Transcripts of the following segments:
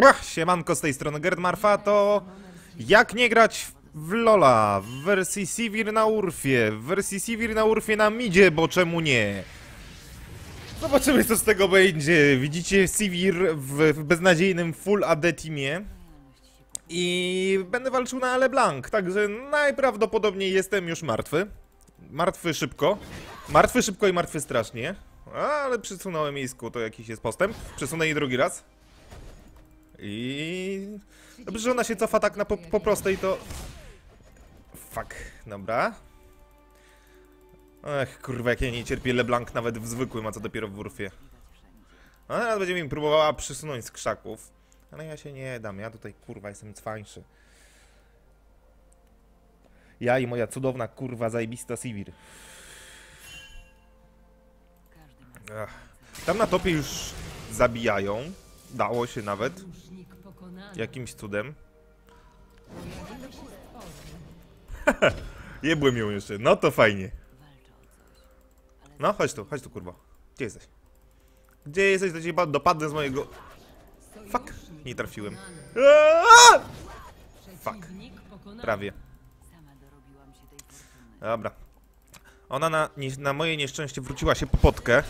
Błah, siemanko z tej strony Gerd Marfa, to jak nie grać w Lola w wersji Sivir na Urfie, w wersji Sivir na Urfie na midzie, bo czemu nie? Zobaczymy co z tego będzie. Widzicie Sivir w, w beznadziejnym full AD teamie i będę walczył na LeBlanc, także najprawdopodobniej jestem już martwy. Martwy szybko. Martwy szybko i martwy strasznie. Ale przesunąłem miejscu, to jakiś jest postęp. Przesunę jej drugi raz. I... Dobrze, że ona się cofa tak na po, po prostej, to... Fuck, dobra. Ech, kurwa, jak ja nie cierpię LeBlanc nawet w zwykłym, a co dopiero w Urfie. Ona teraz będzie mi próbowała przysunąć z krzaków. Ale ja się nie dam, ja tutaj kurwa jestem cwańszy. Ja i moja cudowna kurwa zajebista Sivir. Tam na topie już zabijają. Dało się nawet. Jakimś cudem. Jebłem ją jeszcze. No to fajnie. No, chodź tu, chodź tu, kurwa. Gdzie jesteś? Gdzie jesteś? To cię ba- dopadnę z mojego... Fuck. Nie trafiłem. Fuck. Prawie. Dobra. Ona na, na moje nieszczęście wróciła się po potkę,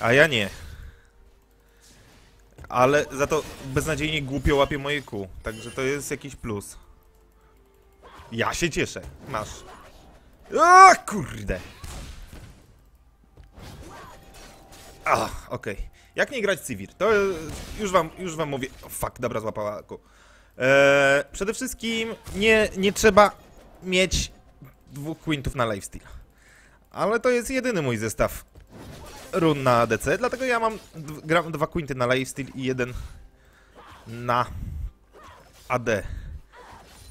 a ja nie. Ale za to beznadziejnie głupio łapie moje kół, także to jest jakiś plus. Ja się cieszę. Masz. A kurde. A, okej. Jak nie grać Civir? To e, już wam, już wam mówię. O, fuck, dobra, złapała ku. Eee, przede wszystkim nie, nie trzeba mieć dwóch quintów na lifesteal. Ale to jest jedyny mój zestaw run na ADC, dlatego ja mam gram dwa quinty na lifesteal i jeden na AD.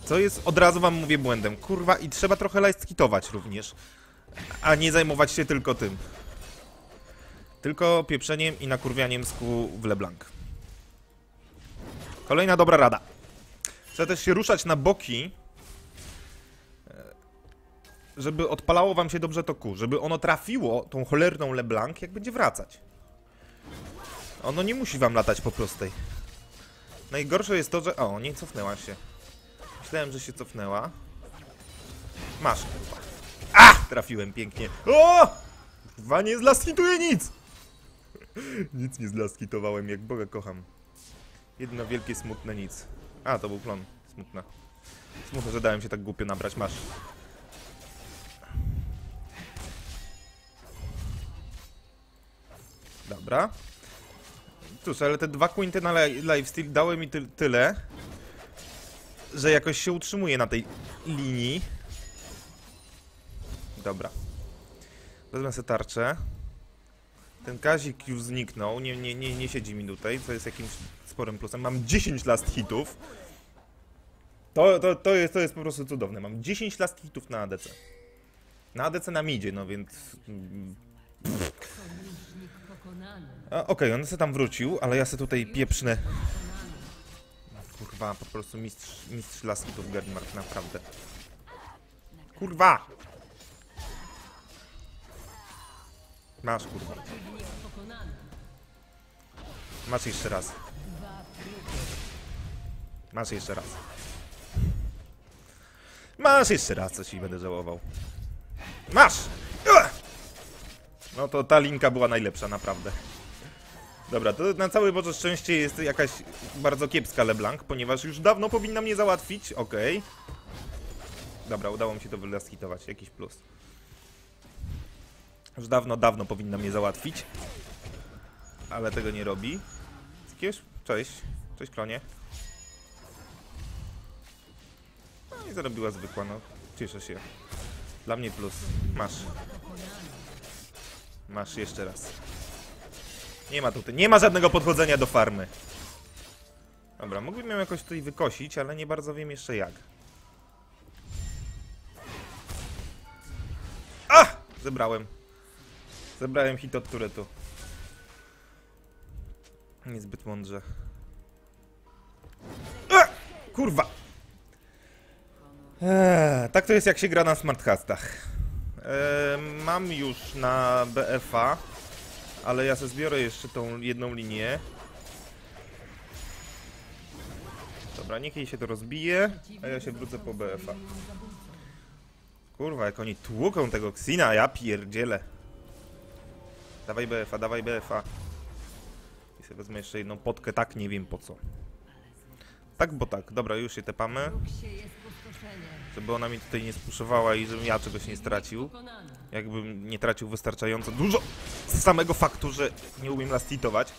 Co jest, od razu wam mówię, błędem. Kurwa, i trzeba trochę lifeskitować również, a nie zajmować się tylko tym. Tylko pieprzeniem i nakurwianiem z kół w LeBlanc. Kolejna dobra rada. Trzeba też się ruszać na boki, żeby odpalało wam się dobrze to kół, żeby ono trafiło tą cholerną LeBlanc, jak będzie wracać. Ono nie musi wam latać po prostej. Najgorsze jest to, że... O, nie cofnęła się. Myślałem, że się cofnęła. Masz. A! Trafiłem pięknie. O! Kurwa, nie zlaskituję nic! nic nie zlaskitowałem, jak Boga kocham. Jedno wielkie, smutne nic. A, to był plon. Smutne. Smutne, że dałem się tak głupio nabrać. Masz. Dobra. Cóż, ale te dwa quinty na li- lifesteal dały mi ty tyle, że jakoś się utrzymuje na tej linii. Dobra. Wezmę sobie tarczę. Ten Kazik już zniknął, nie, nie, nie, nie siedzi mi tutaj, co jest jakimś sporym plusem. Mam 10 last hitów. To, to, to, jest, to jest po prostu cudowne. Mam 10 last hitów na ADC. Na ADC na midzie, no więc... mm, Okej, on se tam wrócił, ale ja se tutaj pieprznę. Kurwa, po prostu mistrz, mistrz laskitów Gerdmark, naprawdę. Kurwa! Masz, kurwa. Masz jeszcze raz. Masz jeszcze raz. Masz jeszcze raz, coś i będę żałował. Masz! No to ta linka była najlepsza, naprawdę. Dobra, to na całe Boże szczęście jest jakaś bardzo kiepska LeBlanc, ponieważ już dawno powinna mnie załatwić. Okej. Dobra, udało mi się to wylaskitować, jakiś plus. Już dawno, dawno powinna mnie załatwić. Ale tego nie robi. Z. Cześć. Cześć, klonie. No i zarobiła zwykła, no. Cieszę się. Dla mnie plus. Masz. Masz jeszcze raz. Nie ma tutaj, nie ma żadnego podchodzenia do farmy. Dobra, mógłbym ją jakoś tutaj wykosić, ale nie bardzo wiem jeszcze jak. A! Zebrałem. Zebrałem hit od turetu. Niezbyt mądrze. E! Kurwa! Eee, tak to jest jak się gra na smart hastach. Mam już na BFA, ale ja sobie zbiorę jeszcze tą jedną linię. Dobra, niech jej się to rozbije, a ja się wrócę po BF-a. Kurwa, jak oni tłuką tego Xina, ja pierdzielę. Dawaj BF-a, dawaj BF-a. I sobie wezmę jeszcze jedną potkę, tak nie wiem po co. Tak, bo tak. Dobra, już się tepamy. Żeby ona mi tutaj nie spuszowała i żebym ja czegoś nie stracił. Jakbym nie tracił wystarczająco dużo z samego faktu, że nie umiem lastitować.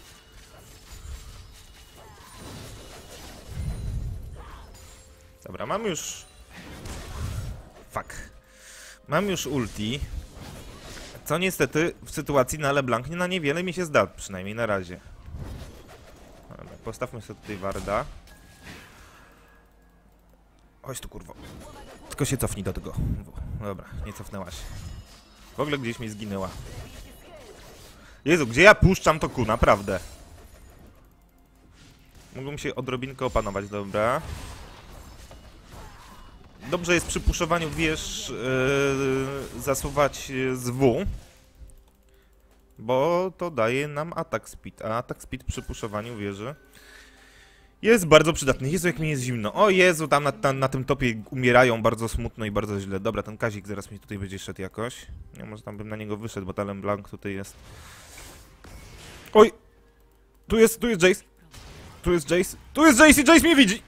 Dobra, mam już... Fuck. Mam już ulti. Co niestety w sytuacji na LeBlanc nie na niewiele mi się zda, przynajmniej na razie. Dobra, postawmy sobie tutaj Warda. Chodź tu kurwo. Tylko się cofnij do tego. Dobra, nie cofnęłaś. W ogóle gdzieś mi zginęła. Jezu, gdzie ja puszczam to ku, naprawdę. Mogą się odrobinkę opanować, dobra. Dobrze jest przy puszowaniu wież yy, zasuwać yy, z W. Bo to daje nam atak speed, a atak speed przy puszowaniu wieży jest bardzo przydatny. Jezu, jak mi jest zimno. O Jezu, tam na, na, na tym topie umierają bardzo smutno i bardzo źle. Dobra, ten Kazik zaraz mi tutaj będzie szedł jakoś. Nie, może tam bym na niego wyszedł, bo Talem Blanc tutaj jest. Oj! Tu jest, tu jest Jace. Tu jest Jace. Tu jest Jace i Jace mnie widzi!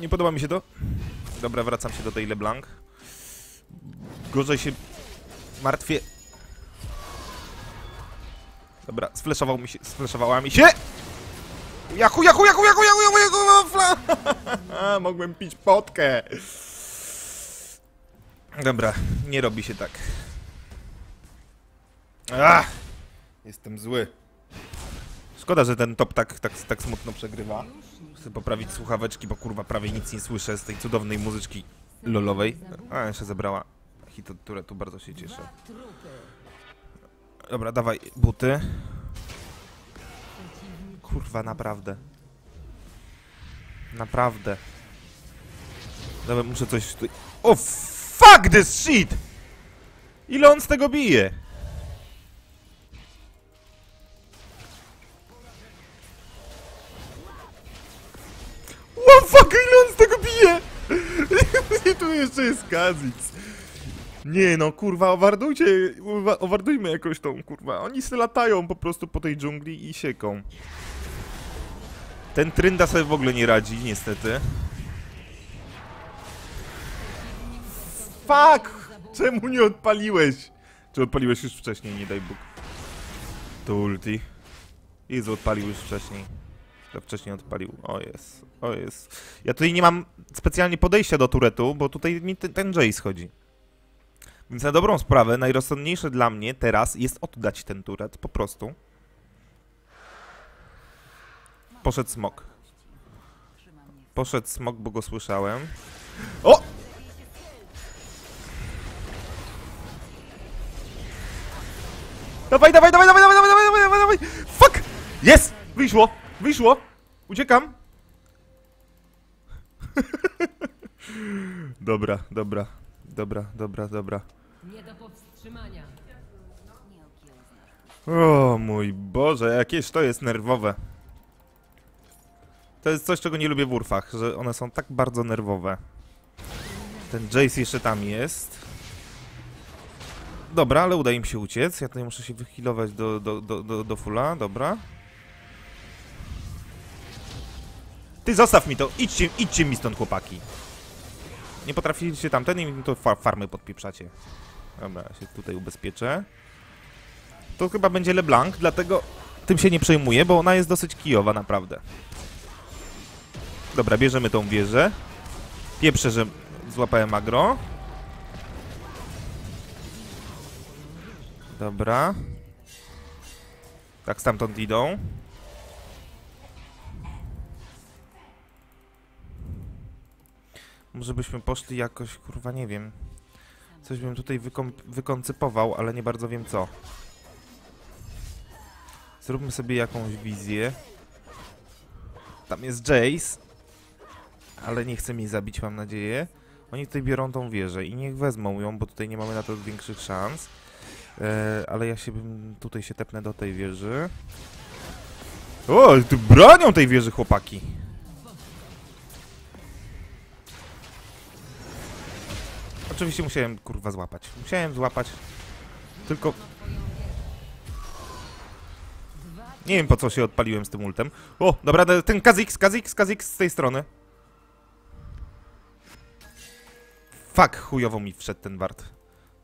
Nie podoba mi się to. Dobra, wracam się do tej LeBlanc. Gorzej się martwię. Dobra, sfleszował mi się, sfleszowała mi się! Jachu, jachu, jachu, jachu, jachu, jachu, jachu, fla! Mogłem pić potkę. Dobra, nie robi się tak. Ach, jestem zły. Szkoda, że ten top tak, tak, tak smutno przegrywa. Chcę poprawić słuchaweczki, bo kurwa prawie nic nie słyszę z tej cudownej muzyczki lolowej. A, jeszcze zebrała hit od turetu, bardzo się cieszę. Dobra, dawaj buty. Kurwa, naprawdę. Naprawdę. Dobra, muszę coś tutaj... O, fuck this shit! Ile on z tego bije? What fuck, ile on z tego bije? I tu jeszcze jest Kazix. Nie no, kurwa, owardujcie, owardujmy jakoś tą, kurwa. Oni se latają po prostu po tej dżungli i sieką. Ten Trynda sobie w ogóle nie radzi, niestety. Fuck! Czemu nie odpaliłeś? Czy odpaliłeś już wcześniej, nie daj Bóg. To ulti. Jezu, odpalił już wcześniej. To wcześniej odpalił. O jest, o jest. Ja tutaj nie mam specjalnie podejścia do turetu, bo tutaj mi ten, ten Jace chodzi. Więc na dobrą sprawę, najrozsądniejsze dla mnie teraz jest oddać ten turet, po prostu. Poszedł smok. Poszedł smok, bo go słyszałem. O! Dawaj, dawaj, dawaj, dawaj, dawaj, dawaj, dawaj, dawaj, dawaj! Fuck! Jest! Wyszło! Wyszło! Uciekam! dobra, dobra, dobra, dobra, dobra. Nie do powstrzymania. O mój Boże, jakieś to jest nerwowe. To jest coś, czego nie lubię w urfach, że one są tak bardzo nerwowe. Ten Jace jeszcze tam jest. Dobra, ale uda im się uciec. Ja tutaj muszę się wychilować do, do, do, do, do fulla, dobra. Ty zostaw mi to, idźcie, idźcie mi stąd chłopaki. Nie potrafiliście tamten i mi to fa farmy podpieprzacie. Dobra, się tutaj ubezpieczę. To chyba będzie LeBlanc, dlatego tym się nie przejmuję, bo ona jest dosyć kijowa naprawdę. Dobra, bierzemy tą wieżę. Pieprzę, że złapałem agro. Dobra. Tak stamtąd idą. Może byśmy poszli jakoś, kurwa, nie wiem. Coś bym tutaj wykoncypował, ale nie bardzo wiem co. Zróbmy sobie jakąś wizję. Tam jest Jace ale nie chce mi zabić, mam nadzieję. Oni tutaj biorą tą wieżę i niech wezmą ją, bo tutaj nie mamy na to większych szans. E, ale ja się tutaj się tepnę do tej wieży. O, bronią tej wieży chłopaki. Oczywiście musiałem, kurwa, złapać. Musiałem złapać. Tylko... Nie wiem, po co się odpaliłem z tym ultem. O, dobra, ten Kazix, Kazix, Kazix z tej strony. Fuck, chujowo mi wszedł ten wart.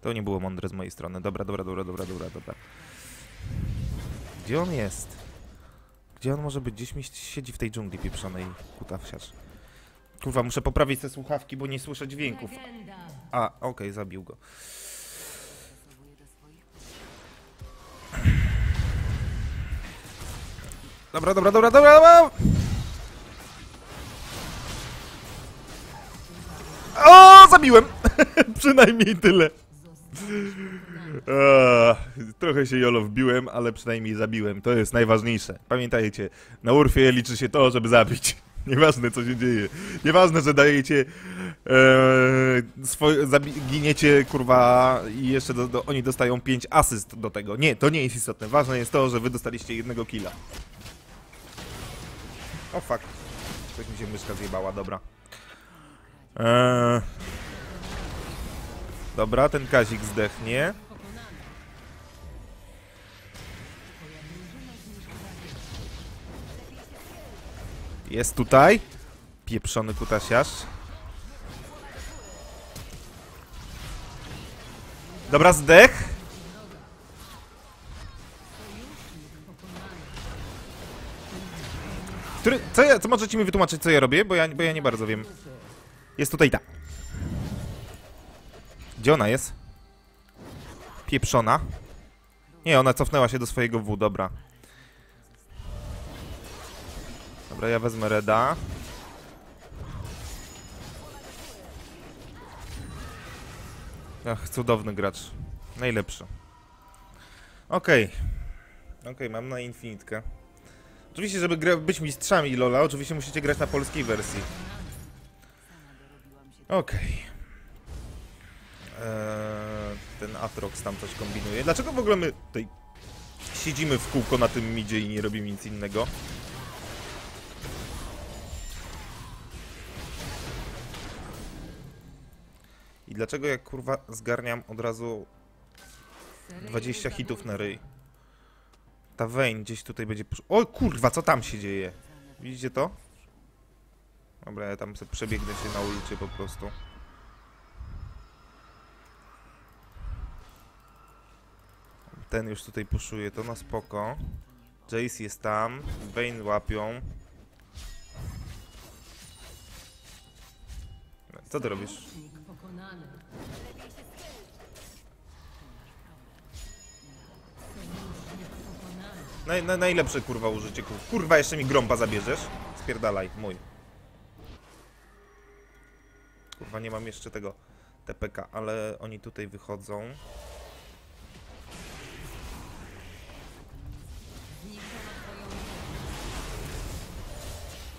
To nie było mądre z mojej strony. Dobra, dobra, dobra, dobra, dobra, dobra. Gdzie on jest? Gdzie on może być? Gdzieś mi siedzi w tej dżungli pieprzonej kutawsiarz. Kurwa, muszę poprawić te słuchawki, bo nie słyszę dźwięków. A, okej, zabił go. Dobra, dobra, dobra, dobra, dobra! O, zabiłem! przynajmniej tyle. Eee, trochę się jolo wbiłem, ale przynajmniej zabiłem. To jest najważniejsze. Pamiętajcie, na Urfie liczy się to, żeby zabić. Nieważne co się dzieje. Nieważne, że dajecie. Eee, giniecie, kurwa, i jeszcze do, do, oni dostają 5 asyst do tego. Nie, to nie jest istotne. Ważne jest to, że wy dostaliście jednego killa. O fuck. Coś mi się myszka zjebała, dobra. Eee... Dobra, ten kazik zdechnie. Jest tutaj. Pieprzony kutasiarz. Dobra, zdech. Który, co, ja, co możecie mi wytłumaczyć, co ja robię? Bo ja, bo ja nie bardzo wiem. Jest tutaj ta. Gdzie ona jest? Pieprzona. Nie, ona cofnęła się do swojego W, dobra. Dobra, ja wezmę Reda. Ach, cudowny gracz. Najlepszy. Okej. Okej, mam na infinitkę. Oczywiście, żeby być mistrzami Lola, oczywiście musicie grać na polskiej wersji. Okej. Eee, ten Atrox tam coś kombinuje. Dlaczego w ogóle my tutaj siedzimy w kółko na tym midzie i nie robimy nic innego? I dlaczego jak kurwa zgarniam od razu 20 hitów na ryj? Ta Vayne gdzieś tutaj będzie... O kurwa, co tam się dzieje? Widzicie to? Dobra, ja tam sobie przebiegnę się na ulicy po prostu. Ten już tutaj puszuje, to na spoko. Jace jest tam, Vayne łapią. Co ty robisz? Naj, na, najlepsze kurwa użycie. kur- Kurwa, jeszcze mi grąba zabierzesz? Spierdalaj, mój. Kurwa, nie mam jeszcze tego TPK, ale oni tutaj wychodzą.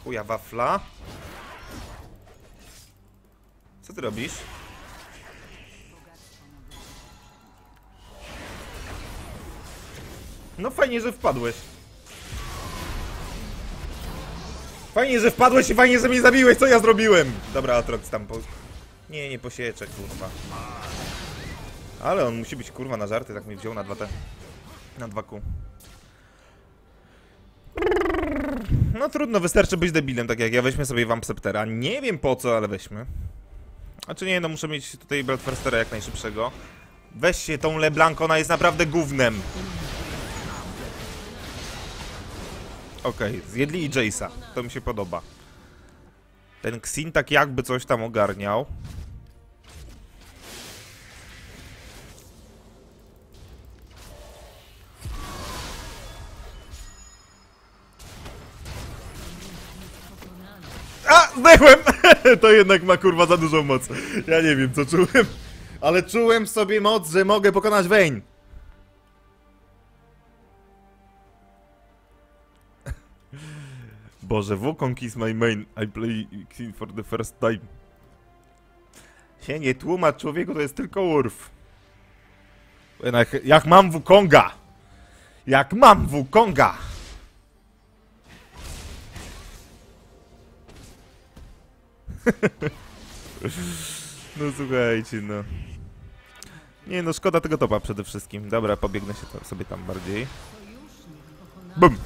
Chuja wafla. Co ty robisz? No fajnie, że wpadłeś. Fajnie, że wpadłeś i fajnie, że mnie zabiłeś, co ja zrobiłem? Dobra, Atrox tam po... Nie, nie posieczę, kurwa. Ale on musi być, kurwa, na żarty, tak mnie wziął na 2T. Na 2Q. No trudno, wystarczy być debilem, tak jak ja. Weźmy sobie Vampseptera. Nie wiem po co, ale weźmy. A czy nie, no muszę mieć tutaj Bloodthirstera jak najszybszego. Weź się tą LeBlanc, ona jest naprawdę gównem. Okej, zjedli i Jace'a. To mi się podoba. Ten Xin tak jakby coś tam ogarniał. A! Zdechłem! to jednak ma kurwa za dużą moc. Ja nie wiem co czułem. Ale czułem w sobie moc, że mogę pokonać Vayne. Boże, Wukong is my main. I play Xin for the first time. Się nie tłumacz, człowieku, to jest tylko Urf. Jak, jak mam Wukonga! Jak mam Wukonga! No słuchajcie, no. Nie no, szkoda tego topa przede wszystkim. Dobra, pobiegnę się sobie tam bardziej. Bum!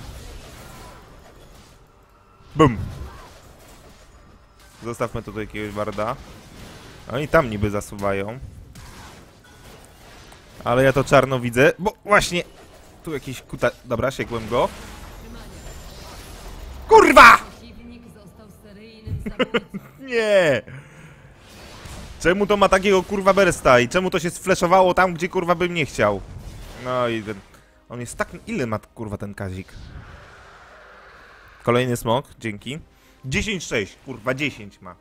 Bum! Zostawmy tutaj jakiegoś barda. Oni tam niby zasuwają. Ale ja to czarno widzę, bo właśnie... Tu jakiś kuta... Dobra, siekłem go. Kurwa! Nie! Czemu to ma takiego kurwa bersta i czemu to się sfleszowało tam, gdzie kurwa bym nie chciał? No i ten... On jest tak... Ile ma kurwa ten kazik? Kolejny smok, dzięki. 10-6, kurwa 10 ma.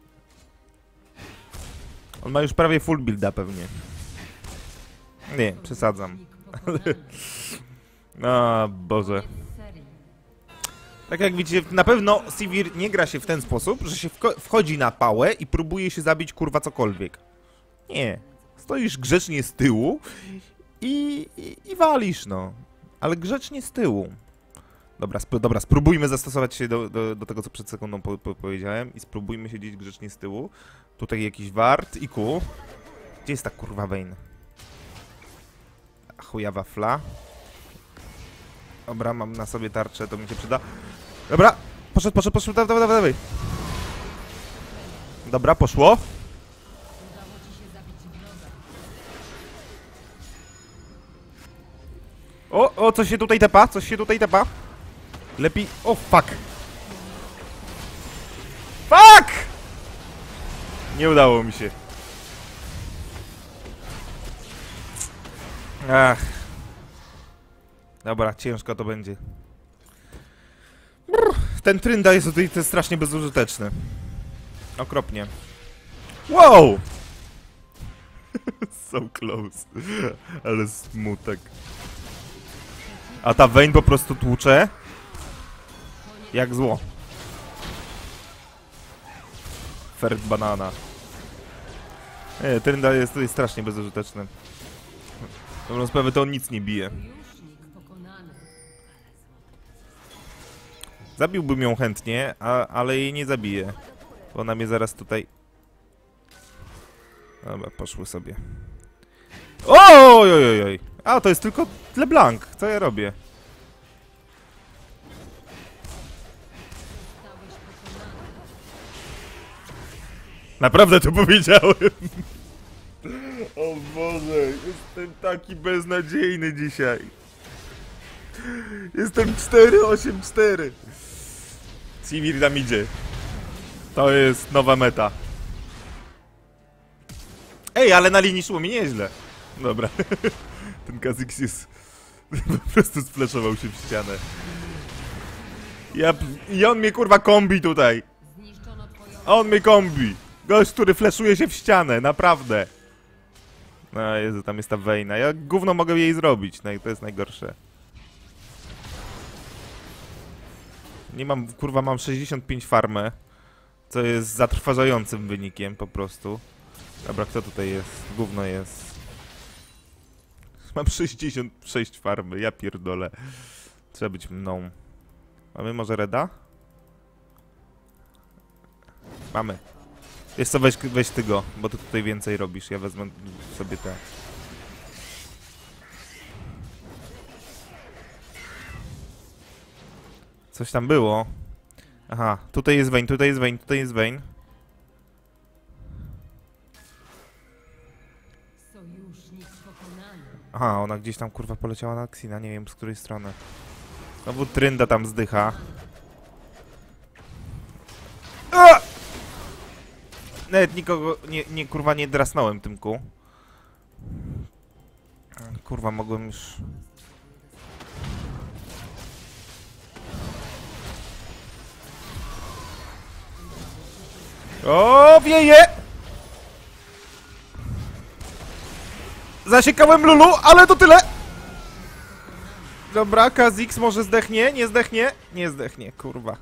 On ma już prawie full builda pewnie. Nie, przesadzam. A Boże. Tak jak widzicie, na pewno Sivir nie gra się w ten sposób, że się wchodzi na pałę i próbuje się zabić kurwa cokolwiek. Nie. Stoisz grzecznie z tyłu i, i, i walisz, no. Ale grzecznie z tyłu. Dobra, sp- dobra spróbujmy zastosować się do, do, do tego, co przed sekundą po, po, powiedziałem i spróbujmy siedzieć grzecznie z tyłu. Tutaj jakiś wart i ku. Gdzie jest ta kurwa Vayne? Chuja wafla. Dobra, mam na sobie tarczę, to mi się przyda. Dobra, poszedł, poszedł, poszedł, dawaj, dawaj, dawaj. Dobra, poszło. O, o, coś się tutaj tepa, coś się tutaj tepa. Lepiej, o, fuck. Fuck! Nie udało mi się. Ach. Dobra, ciężko to będzie. Brr, ten trynda jest tutaj jest strasznie bezużyteczny. Okropnie. Wow! so close. Ale smutek. A ta Vayne po prostu tłucze jak zło. Ferd banana. Trynda jest tutaj strasznie bezużyteczny. Dobrą sprawę to on nic nie bije. Zabiłbym ją chętnie, a, ale jej nie zabiję. Bo ona mnie zaraz tutaj... Dobra, poszły sobie. Oj, oj, oj, oj. A, to jest tylko LeBlanc. Co ja robię? Naprawdę to powiedziałem. O Boże, jestem taki beznadziejny dzisiaj. Jestem 4-8-4. Sivir tam idzie. To jest nowa meta. Ej, ale na linii szło mi nieźle. Dobra. Ten Kazix jest... Po prostu spleszował się w ścianę. Ja... I on mnie kurwa kombi tutaj. A on mnie kombi! Gość, który fleszuje się w ścianę, naprawdę! No Jezu, tam jest ta Wejna. Ja gówno mogę jej zrobić, no to jest najgorsze. Nie mam, kurwa, mam 65 farmę, co jest zatrważającym wynikiem po prostu. Dobra, kto tutaj jest? Gówno jest. Mam 66 farmy, ja pierdolę. Trzeba być mną. Mamy może Reda? Mamy. Wiesz co, weź, weź ty go, bo ty tutaj więcej robisz. Ja wezmę sobie te. Coś tam było. Aha, tutaj jest Vayne, tutaj jest Vayne, tutaj jest pokonany. Aha, ona gdzieś tam kurwa poleciała na Xina, nie wiem z której strony. Znowu Trynda tam zdycha. A! Nawet nikogo nie, nie kurwa nie drasnąłem tym ku. Kurwa mogłem już... O, wieje! Zasiekałem Lulu, ale to tyle! Dobra, Kazix może zdechnie, nie zdechnie? Nie zdechnie, kurwa.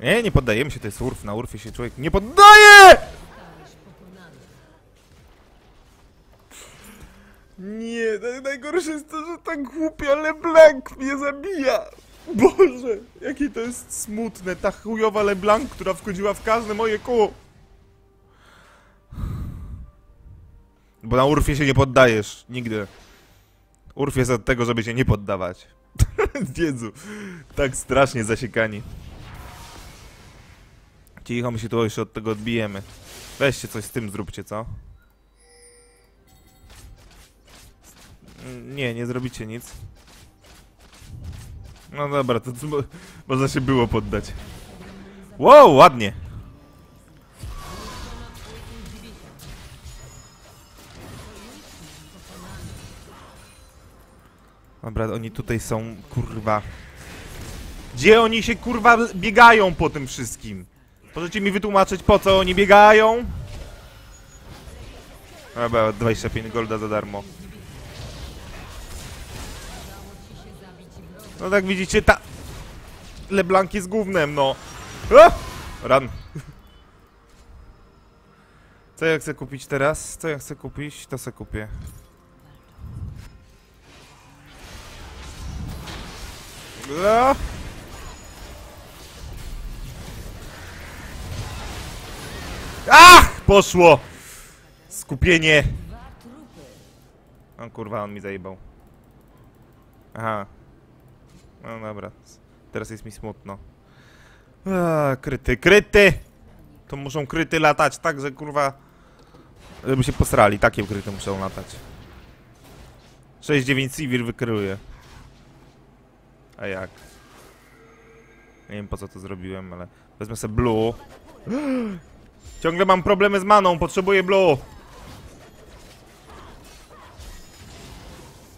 Nie, nie poddajemy się, to jest urf, na urfie się człowiek nie poddaje! Nie, naj- najgorsze jest to, że tak głupio LeBlanc mnie zabija. Boże, jakie to jest smutne, ta chujowa LeBlanc, która wchodziła w każde moje koło. Bo na Urfie się nie poddajesz. Nigdy. Urf jest od tego, żeby się nie poddawać. Jezu. Tak strasznie zasiekani. Cicho, my się tu jeszcze od tego odbijemy. Weźcie coś z tym zróbcie, co? Nie, nie zrobicie nic. No dobra, to, mo- można się było poddać. Wow, ładnie. Dobra, oni tutaj są, kurwa. Gdzie oni się, kurwa, biegają po tym wszystkim? Możecie mi wytłumaczyć, po co oni biegają? Dobra, 25 golda za darmo. No tak widzicie, ta... LeBlanc jest gównem, no. A! Ran. Co ja chcę kupić teraz? Co ja chcę kupić? To se kupię. A! Ach! Poszło! Skupienie! O kurwa, on mi zajebał. Aha. No dobra. Teraz jest mi smutno. A, kryty, kryty! To muszą kryty latać tak, że kurwa... Żeby się posrali, takie kryty muszą latać. 6-9 Sivir wykryje. A jak? Nie wiem po co to zrobiłem, ale... Wezmę sobie blue. Ciągle mam problemy z maną, potrzebuję blue.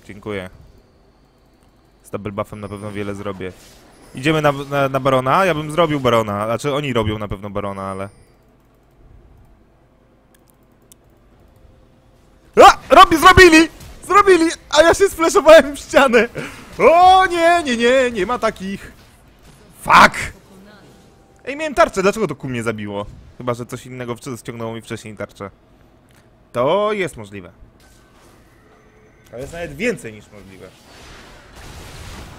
Dziękuję. Z double buffem na pewno wiele zrobię. Idziemy na, na, na barona? Ja bym zrobił barona. Znaczy oni robią na pewno barona, ale... A! Robi, zrobili! Zrobili! A ja się sfleszowałem w ścianę! O nie, nie, nie, nie ma takich! Fuck! Ej, miałem tarczę, dlaczego to ku mnie zabiło? Chyba, że coś innego ściągnęło mi wcześniej tarczę. To jest możliwe. To jest nawet więcej niż możliwe.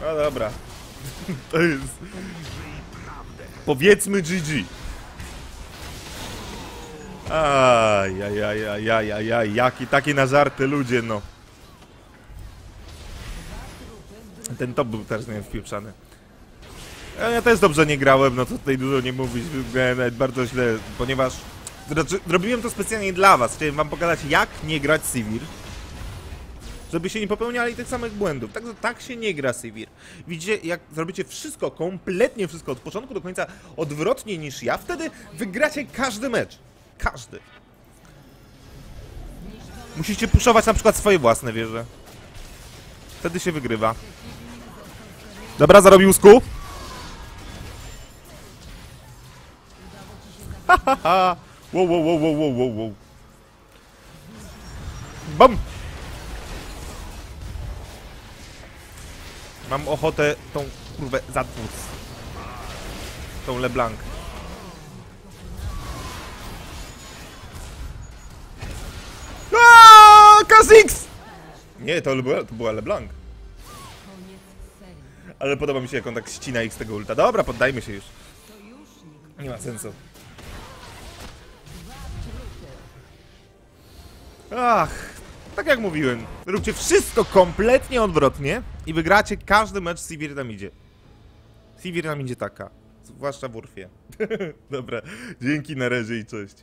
No dobra. To jest... Powiedzmy GG. Aj, aj, aj, aj, aj, aj, aj, jaki, takie na żarty ludzie, no. Ten top był też nie wpieprzany. Ja, też dobrze nie grałem, no co tutaj dużo nie mówić, grałem nawet bardzo źle, ponieważ znaczy, zrobiłem to specjalnie dla was. Chciałem wam pokazać jak nie grać Sivir. Żeby się nie popełniali tych samych błędów. Także tak się nie gra Sivir. Widzicie, jak zrobicie wszystko, kompletnie wszystko od początku do końca odwrotnie niż ja, wtedy wygracie każdy mecz. Każdy. Musicie puszować na przykład swoje własne wieże. Wtedy się wygrywa. Dobra, zarobił sku. Haha! Wow, wow, wow, wow, wow, wow, wow. Bam! Mam ochotę tą kurwę zatłuc. Tą LeBlanc. Aaaa! Kha'Zix! Nie, to była, to była LeBlanc. Ale podoba mi się, jak on tak ścina ich z tego ulta. Dobra, poddajmy się już. Nie ma sensu. Ach, tak jak mówiłem, róbcie wszystko kompletnie odwrotnie i wygracie każdy mecz z Sivir idzie. Sivir idzie taka, zwłaszcza w Urfie. Dobra, dzięki, na razie i cześć.